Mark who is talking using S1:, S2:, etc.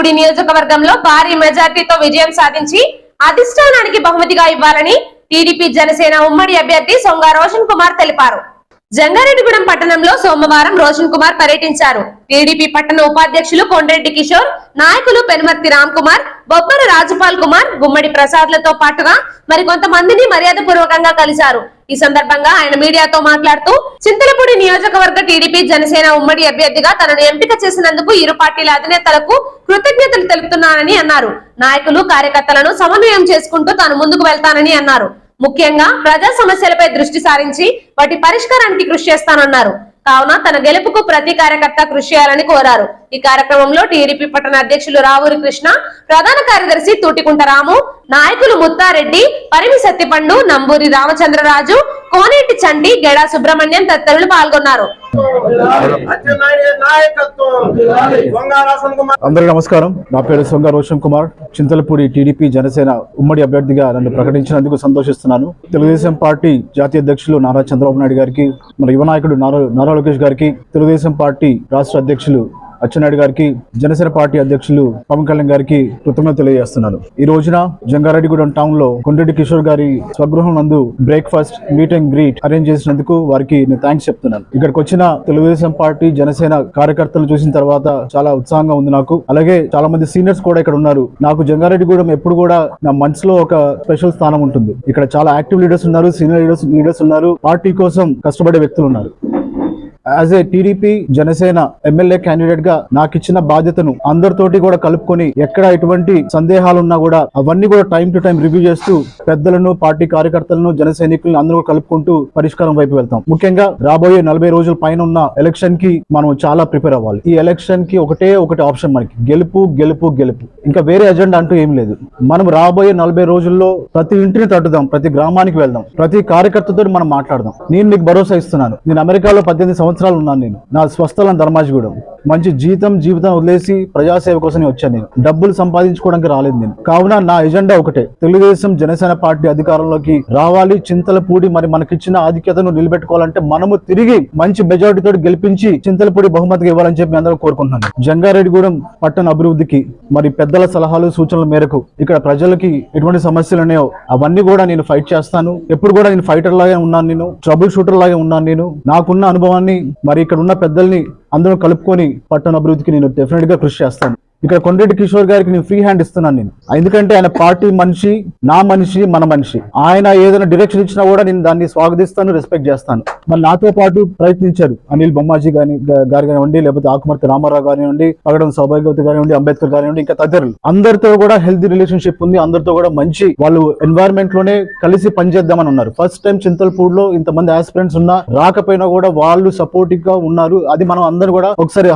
S1: చింతలపూడి నియోజకవర్గంలో భారీ మెజార్టీతో విజయం సాధించి అధిష్టానానికి బహుమతిగా ఇవ్వాలని టీడీపీ జనసేన ఉమ్మడి అభ్యర్థి సొంగ రోషన్ కుమార్ తెలిపారు. జంగారెడ్డిగూడెం పట్టణంలో సోమవారం రోషన్ కుమార్ పర్యటించారు. టీడీపీ పట్టణ ఉపాధ్యక్షులు కొండ్రెడ్డి కిషోర్ నాయకులు పెనుమర్తి రామ్ కుమార్ బొబ్బర రాజపాల్ కుమార్ గుమ్మడి ప్రసాద్లతో పాటుగా మరి కొంతమందిని మర్యాద పూర్వకంగా కలిశారు. ఈ సందర్భంగా ఆయన మీడియాతో మాట్లాడుతూ చింతలపూడి నియోజకవర్గ టీడీపీ జనసేన ఉమ్మడి అభ్యర్థిగా తనను ఎంపిక చేసినందుకు ఇరు పార్టీల అధినేతలకు కృతజ్ఞతలు తెలుపుతున్నానని అన్నారు. నాయకులు కార్యకర్తలను సమన్వయం చేసుకుంటూ తాను ముందుకు వెళ్తానని అన్నారు. ముఖ్యంగా ప్రజా సమస్యలపై దృష్టి సారించి వాటి పరిష్కారానికి కృషి చేస్తానన్నారు. కావున తన గెలుపుకు ప్రతి కార్యకర్త కృషి చేయాలని కోరారు. ఈ కార్యక్రమంలో టీడీపీ పట్టణ అధ్యక్షులు రావూరి కృష్ణ ప్రధాన కార్యదర్శి తూటికుంట రాము నాయకులు ముత్తారెడ్డి పరిమి సత్తిపండు నంబూరి రామచంద్రరాజు కోనేటి చండి గెడా సుబ్రహ్మణ్యం తదితరులు పాల్గొన్నారు.
S2: అచ్చెన్నాయుడు
S3: అందరికీ నమస్కారం. నా పేరు సొంగ రోషన్ కుమార్. చింతలపూడి టీడీపీ జనసేన ఉమ్మడి అభ్యర్థిగా నన్ను ప్రకటించినందుకు సంతోషిస్తున్నాను. తెలుగుదేశం పార్టీ జాతీయ అధ్యక్షులు నారా చంద్రబాబు నాయుడు గారికి మన యువ నాయకుడు నారా నారా లోకేష్ గారికి తెలుగుదేశం పార్టీ రాష్ట్ర అధ్యక్షులు అచ్చెన్నాయుడు గారికి జనసేన పార్టీ అధ్యక్షులు పవన్ కళ్యాణ్ గారికి కృతజ్ఞత తెలియజేస్తున్నాను. ఈ రోజున జంగారెడ్డిగూడెం టౌన్లో కొండ్రెడ్డి కిషోర్ గారి స్వగృహం నందు breakfast meet and greet arrange చేసినందుకు వారికి నేను థ్యాంక్స్ చెప్తున్నాను. ఇక్కడికి వచ్చిన తెలుగుదేశం పార్టీ జనసేన కార్యకర్తలు చూసిన తర్వాత చాలా ఉత్సాహంగా ఉంది నాకు. అలాగే చాలా మంది సీనియర్స్ కూడా ఇక్కడ ఉన్నారు. నాకు జంగారెడ్డిగూడెం ఎప్పుడు కూడా నా మనసులో ఒక స్పెషల్ స్థానం ఉంటుంది. ఇక్కడ చాలా యాక్టివ్ లీడర్స్ ఉన్నారు సీనియర్ లీడర్స్ లీడర్స్ ఉన్నారు. పార్టీ కోసం కష్టపడే వ్యక్తులు ఉన్నారు. As a TDP Janasena MLA క్యాండిడేట్గా నాకు ఇచ్చిన బాధ్యతను అందరితోటి కూడా కలుపుకొని ఎక్కడ ఎటువంటి సందేహాలు ఉన్నా కూడా అవన్నీ కూడా టైం టు టైం రివ్యూ చేస్తూ పెద్దలను పార్టీ కార్యకర్తలను జన సైనికులను అందరూ కలుపుకుంటూ పరిష్కారం వైపు వెళ్తాం. ముఖ్యంగా రాబోయే నలభై రోజుల పైన ఉన్న ఎలక్షన్కి మనం చాలా ప్రిపేర్ అవ్వాలి. ఈ ఎలక్షన్కి ఒకటే ఒకటి ఆప్షన్ మనకి. గెలుపు గెలుపు గెలుపు. ఇంకా వేరే ఎజెండా అంటూ ఏం లేదు. మనం రాబోయే నలభై రోజుల్లో ప్రతి ఇంటిని తట్టుదాం ప్రతి గ్రామానికి వెళ్దాం ప్రతి కార్యకర్తతో మనం మాట్లాడదాం. నేను మీకు భరోసా ఇస్తున్నాను. నేను అమెరికాలో పద్దెనిమిది సంవత్సరాలు ఉన్నాను నేను. నా స్వస్థలం ధర్మాజిగూడెం. మంచి జీతం జీవితం వదిలేసి ప్రజాసేవ కోసం వచ్చాను నేను. డబ్బులు సంపాదించుకోవడానికి రాలేదు నేను. కావున నా ఎజెండా ఒకటే. తెలుగుదేశం జనసేన పార్టీ అధికారంలోకి రావాలి చింతలపూడి మరి మనకిచ్చిన ఆధిక్యతను నిలబెట్టుకోవాలంటే మనము తిరిగి మంచి మెజారిటీతో గెలిపించి చింతలపూడి బహుమతిగా ఇవ్వాలని చెప్పి అందరూ కోరుకుంటున్నాను. జంగారెడ్డిగూడెం పట్టణ అభివృద్ధికి మరి పెద్దల సలహాలు సూచనల మేరకు ఇక్కడ ప్రజలకి ఎటువంటి సమస్యలు ఉన్నాయో అవన్నీ కూడా నేను ఫైట్ చేస్తాను. ఎప్పుడు కూడా నేను ఫైటర్ లాగే ఉన్నాను నేను ట్రబుల్ షూటర్ లాగే ఉన్నాను నేను. నాకున్న అనుభవాన్ని మరి ఇక్కడ ఉన్న పెద్దల్ని అందరూ కలుపుకొని పట్టణ అభివృద్ధికి నేను డెఫినెట్గా కృషి చేస్తాను. ఇక్కడ కొండ్రెడ్డి కిషోర్ గారికి నేను ఫ్రీ హ్యాండ్ ఇస్తున్నాను నేను. ఎందుకంటే ఆయన పార్టీ మనిషి నా మనిషి మన మనిషి. ఆయన ఏదైనా డిరెక్షన్ ఇచ్చినా కూడా నేను దాన్ని స్వాగతిస్తాను రెస్పెక్ట్ చేస్తాను. మరి నాతో పాటు ప్రయత్నించారు అనిల్ బొమ్మాజీ గాని గారు కానివ్వండి లేకపోతే ఆకుమర్తి రామారావు కానివ్వండి పగడం సౌభాగ్యవతి కానివ్వండి అంబేద్కర్ కానివ్వండి ఇంకా తదితరులు. అందరితో కూడా హెల్తీ రిలేషన్షిప్ ఉంది. అందరితో కూడా మంచి వాళ్ళు ఎన్వైరన్మెంట్లోనే కలిసి పనిచేద్దామని ఉన్నారు. ఫస్ట్ టైం చింతల్పూడ్లో ఇంతమంది ఆస్పిరెంట్స్ ఉన్నా రాకపోయినా కూడా వాళ్ళు సపోర్టివ్గా ఉన్నారు. అది మనం అందరూ కూడా ఒకసారి